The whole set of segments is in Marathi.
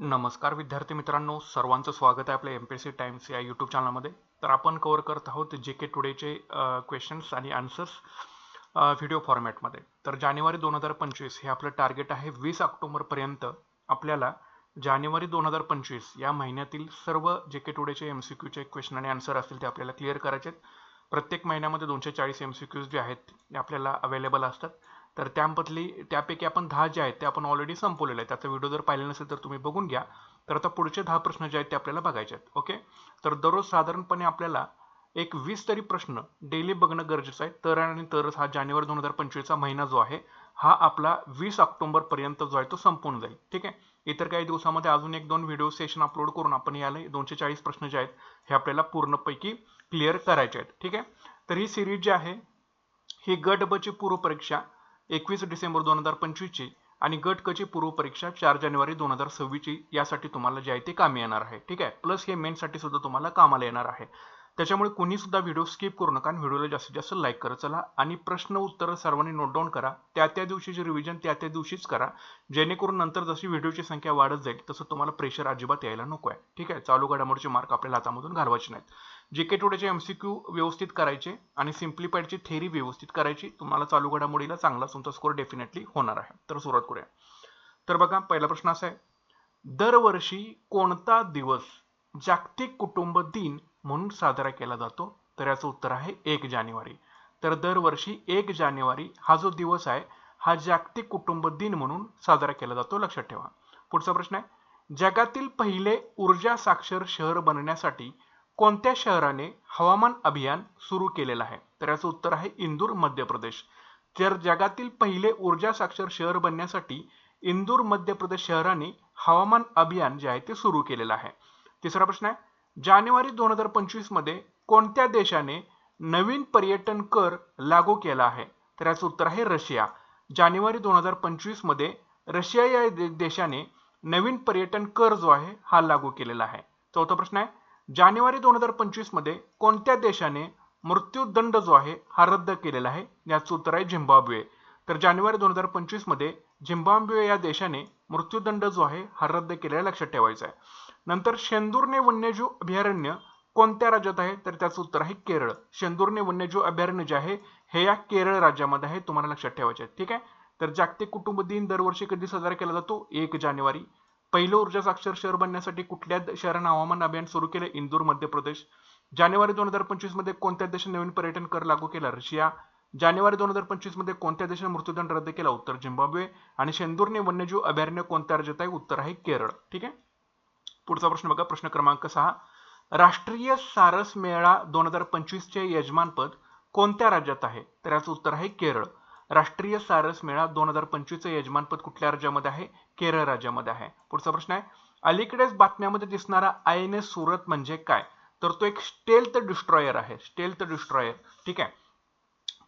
नमस्कार विद्यार्थी मित्रांनो सर्वांचं स्वागत आहे आपल्या M P S C Times या यूट्यूब चॅनलमध्ये तर आपण कव्हर करत आहोत जे के टुडेचे क्वेश्चन्स आणि आन्सर्स व्हिडिओ फॉर्मॅटमध्ये तर जानेवारी दोन हजार पंचवीस हे आपलं टार्गेट आहे वीस ऑक्टोबरपर्यंत आपल्याला जानेवारी दोन हजार पंचवीस या महिन्यातील सर्व जे के टुडेचे एम सी क्यूचे क्वेश्चन आणि आन्सर असतील ते आपल्याला क्लिअर करायचे आहेत प्रत्येक महिन्यामध्ये दोनशे चाळीस एम सी क्यूज जे आहेत ते आपल्याला अवेलेबल असतात. तर त्यामधली त्यापैकी आपण दहा जे आहेत ते आपण ऑलरेडी संपवलेलं आहेत. त्याचा व्हिडिओ जर पाहिला नसेल तर तुम्ही बघून घ्या. तर आता पुढचे दहा प्रश्न जे आहेत ते आपल्याला बघायचे आहेत. ओके तर दररोज साधारणपणे आपल्याला एक वीस तरी प्रश्न डेली बघणं गरजेचं आहे. तर आणि तरच हा जानेवारी दोन हजार पंचवीसचा महिना जो आहे हा आपला वीस ऑक्टोबर पर्यंत जो आहे तो संपून जाईल. ठीक आहे? इतर काही दिवसामध्ये अजून एक दोन व्हिडिओ सेशन अपलोड करून आपण याला दोनशे चाळीस प्रश्न जे आहेत हे आपल्याला पूर्णपैकी क्लिअर करायचे आहेत. ठीक आहे? तर ही सिरीज जी आहे ही गट बची पूर्वपरीक्षा एकवीस डिसेंबर दोन हजार पंचवीसची आणि गट कची ची पूर्वपरीक्षा चार जानेवारी दोन हजार सव्वीसची. यासाठी तुम्हाला जे आहे ते कामी येणार आहे. ठीक आहे? प्लस हे मेनसाठी सुद्धा तुम्हाला कामाला येणार आहे. त्याच्यामुळे कोणी सुद्धा व्हिडिओ स्किप करू नका आणि व्हिडिओला जास्तीत जास्त लाईक करत चला. आणि प्रश्न उत्तर सर्वांनी नोट डाऊन करा. त्या त्या दिवशीचे रिव्हिजन त्या त्या दिवशीच करा. जेणेकरून नंतर जशी व्हिडिओची संख्या वाढत जाईल तसं तुम्हाला प्रेशर अजिबात यायला नको आहे ठीक आहे? चालू घडामोडीचे मार्क आपल्याला हातामधून घालवायचे नाहीत. जे के टुडेचे क्यू व्यवस्थित करायचे आणि सिम्प्लिफाईडची थेरी व्यवस्थित करायची तुम्हाला चालू घडामोडीला चांगला तुमचा स्कोर डेफिनेटली होणार आहे. तर सुरुवात करूया. तर बघा पहिला प्रश्न असा आहे दरवर्षी कोणता दिवस जागतिक कुटुंब दिन म्हणून साजरा केला जातो? तर याचं उत्तर आहे एक जानेवारी. तर दरवर्षी एक जानेवारी हा जो दिवस आहे हा जागतिक कुटुंब दिन म्हणून साजरा केला जातो. लक्षात ठेवा. पुढचा प्रश्न आहे जगातील पहिले ऊर्जा साक्षर शहर बनण्यासाठी कोणत्या शहराने हवामान अभियान सुरू केलेलं आहे? तर याचं उत्तर आहे इंदूर मध्य प्रदेश. तर जगातील पहिले ऊर्जा साक्षर शहर बनण्यासाठी इंदूर मध्य प्रदेश शहराने हवामान अभियान जे आहे ते सुरू केलेलं आहे. तिसरा प्रश्न आहे जानेवारी दोन हजार पंचवीसमध्ये कोणत्या देशाने नवीन पर्यटन कर लागू केला आहे? तर याचं उत्तर आहे रशिया. जानेवारी दोन हजार पंचवीसमध्ये रशिया या देशाने नवीन पर्यटन कर जो आहे हा लागू केलेला आहे. चौथा प्रश्न आहे जानेवारी दोन हजार पंचवीसमध्ये कोणत्या देशाने मृत्यूदंड जो आहे हा रद्द केलेला आहे? याचं उत्तर आहे झिम्बाब्वे. तर जानेवारी दोन हजार पंचवीसमध्ये झिम्बाब्वे या देशाने मृत्यूदंड जो आहे हा रद्द केलेला लक्षात ठेवायचा आहे. नंतर शेंदूरने वन्यजीव अभयारण्य कोणत्या राज्यात आहे? तर त्याचं उत्तर आहे केरळ. शेंदूरने वन्यजीव अभयारण्य जे आहे हे या केरळ राज्यामध्ये आहे तुम्हाला लक्षात ठेवायचे आहे. ठीक आहे? तर जागतिक कुटुंब दिन दरवर्षी कधी साजरा केला जातो? एक जानेवारी. पहिलं ऊर्जा साक्षर शहर बनण्यासाठी कुठल्या शहरानं हवामान अभियान सुरू केलं? इंदूर मध्य प्रदेश. जानेवारी दोन हजार पंचवीसमध्ये कोणत्या देशाने नवीन पर्यटन कर लागू केला? रशिया. जानेवारी दोन हजार पंचवीसमध्ये कोणत्या देशाने मृत्यूदंड रद्द केला? उत्तर झिम्बाब्वे. आणि शेंदूरने वन्यजीव अभयारण्य कोणत्या राज्यात आहे? उत्तर आहे केरळ. ठीक आहे? पुढचा प्रश्न बघा. प्रश्न क्रमांक सहा. राष्ट्रीय सारस मेळा दोन हजार पंचवीसचे यजमानपद कोणत्या राज्यात आहे? तर याचं उत्तर आहे केरळ. राष्ट्रीय सारस मेळा दोन हजार पंचवीसचं यजमानपद कुठल्या राज्यामध्ये आहे? केरळ राज्यामध्ये आहे. पुढचा प्रश्न आहे. अलीकडेच बातम्यामध्ये दिसणारा आय एन एस सुरत म्हणजे काय? तर तो एक स्टेल्थ डिस्ट्रॉयर आहे. स्टेल्थ डिस्ट्रॉयर ठीक आहे?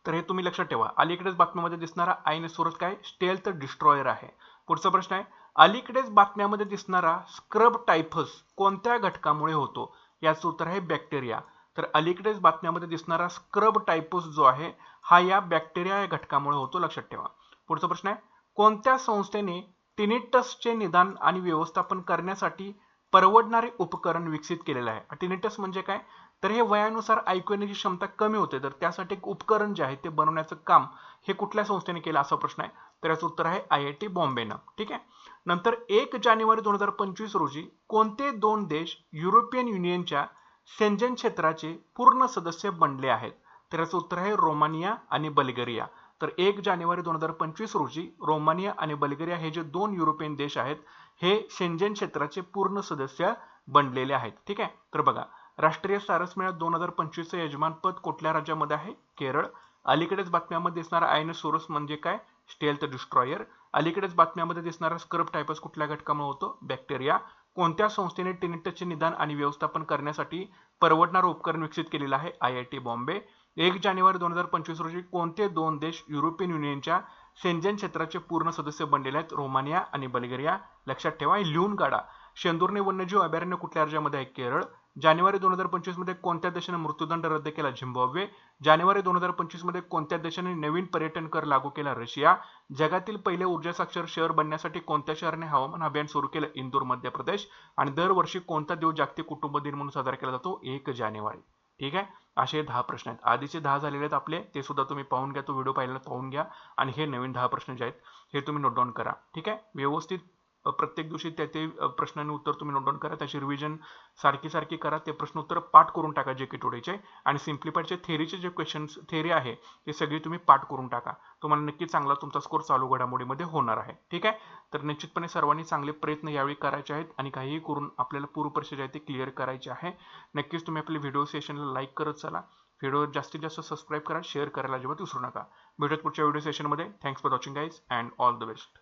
तर हे तुम्ही लक्षात ठेवा. अलीकडेच बातम्यामध्ये दिसणारा आय एन एस सुरत काय? स्टेल्थ डिस्ट्रॉयर आहे. पुढचा प्रश्न आहे. अलीकडेच बातम्यामध्ये दिसणारा स्क्रब टायफस कोणत्या घटकामुळे होतो? याचं उत्तर आहे बॅक्टेरिया तर अलीकडेच बातम्यामध्ये दिसणारा स्क्रब टायपस जो आहे हा या बॅक्टेरिया या घटकामुळे होतो लक्षात ठेवा. पुढचा प्रश्न आहे कोणत्या संस्थेने टिनिटसचे निदान आणि व्यवस्थापन करण्यासाठी परवडणारे उपकरण विकसित केलेलं आहे? टिनिटस म्हणजे काय? तर हे वयानुसार ऐकू येण्याची क्षमता कमी होते तर त्यासाठी एक उपकरण जे आहे ते बनवण्याचं काम हे कुठल्या संस्थेने केलं असा प्रश्न आहे. तर याचं उत्तर आहे आय आय टी बॉम्बेनं. ठीक आहे? नंतर एक जानेवारी दोन हजार पंचवीस रोजी कोणते दोन देश युरोपियन युनियनच्या सेंजन क्षेत्राचे पूर्ण सदस्य बनले आहेत? तर याचं उत्तर आहे रोमानिया आणि बल्गेरिया. तर एक जानेवारी दोन हजार पंचवीस रोजी रोमानिया आणि बल्गेरिया हे जे दोन युरोपियन देश आहेत हे शेंजन क्षेत्राचे पूर्ण सदस्य बनलेले आहेत. ठीक आहे? तर बघा राष्ट्रीय सारस मेळा दोन हजार पंचवीसचं यजमानपद कुठल्या राज्यामध्ये आहे? केरळ. अलीकडेच बातम्यामध्ये दिसणारा आय एन एस सोरस म्हणजे काय? Stealth destroyer. अलीकडेच बातम्यामध्ये दिसणारा स्क्रब टायपस कुठल्या घटकामुळे होतो? बॅक्टेरिया. कोणत्या संस्थेने टिनिटचे निदान आणि व्यवस्थापन करण्यासाठी परवडणारं उपकरण विकसित केलेलं आहे? I I T Bombay. एक जानेवारी दोन हजार पंचवीस रोजी कोणते दोन देश युरोपियन युनियनच्या सेंजन क्षेत्राचे पूर्ण सदस्य बनलेले आहेत? रोमानिया आणि बल्गेरिया. लक्षात ठेवा लिहून काढा. शेंदूरने वन्यजीव अभयारण्य कुठल्या राज्यामध्ये आहे? केरळ. जानेवारी दोन हजार पंचवीसमध्ये कोणत्या देशाने मृत्यूदंड रद्द केला? झिम्बाब्वे. जानेवारी दोन हजार पंचवीसमध्ये कोणत्या देशाने नवीन पर्यटन कर लागू केला? रशिया. जगातील पहिले ऊर्जा साक्षर शहर बनण्यासाठी कोणत्या शहराने हवामान अभियान सुरू केलं? इंदूर मध्य प्रदेश. आणि दरवर्षी कोणता दिवस जागतिक कुटुंब दिन म्हणून साजरा केला जातो? एक जानेवारी. ठीक आहे? असे दहा प्रश्न आहेत. आधीचे दहा झालेले आहेत आपले ते सुद्धा तुम्ही पाहून घ्या. तो व्हिडिओ पाहिला पाहून घ्या. आणि हे नवीन दहा प्रश्न जे आहेत हे तुम्ही नोट डाऊन करा. ठीक आहे? व्यवस्थित प्रत्येक दिवशी त्या ते प्रश्नांनी उत्तर तुम्ही नोट डाऊन करा. त्याची रिव्हिजन सारखी सारखी करा. ते प्रश्न उत्तर पाठ करून टाका जे के टुडेचे आणि सिम्प्लिफायडचे थेरीचे जे क्वेश्चन्स थेरी आहे ते सगळी तुम्ही पाठ करून टाका. तुम्हाला नक्की चांगला तुमचा स्कोर चालू घडामोडीमध्ये होणार आहे. ठीक आहे? तर निश्चितपणे सर्वांनी चांगले प्रयत्न यावेळी करायचे आहेत आणि काहीही करून आपल्याला पूर्वपरीक्षा जे आहे ते क्लिअर करायचे आहे. नक्कीच तुम्ही आपले व्हिडिओ सेशनला लाईक करत चला. व्हिडिओ जास्तीत जास्त सबस्क्राईब करा शेअर करायला अजिबात विसरू नका. भेटत पुढच्या व्हिडिओ सेशनमध्ये thanks for watching guys and all the best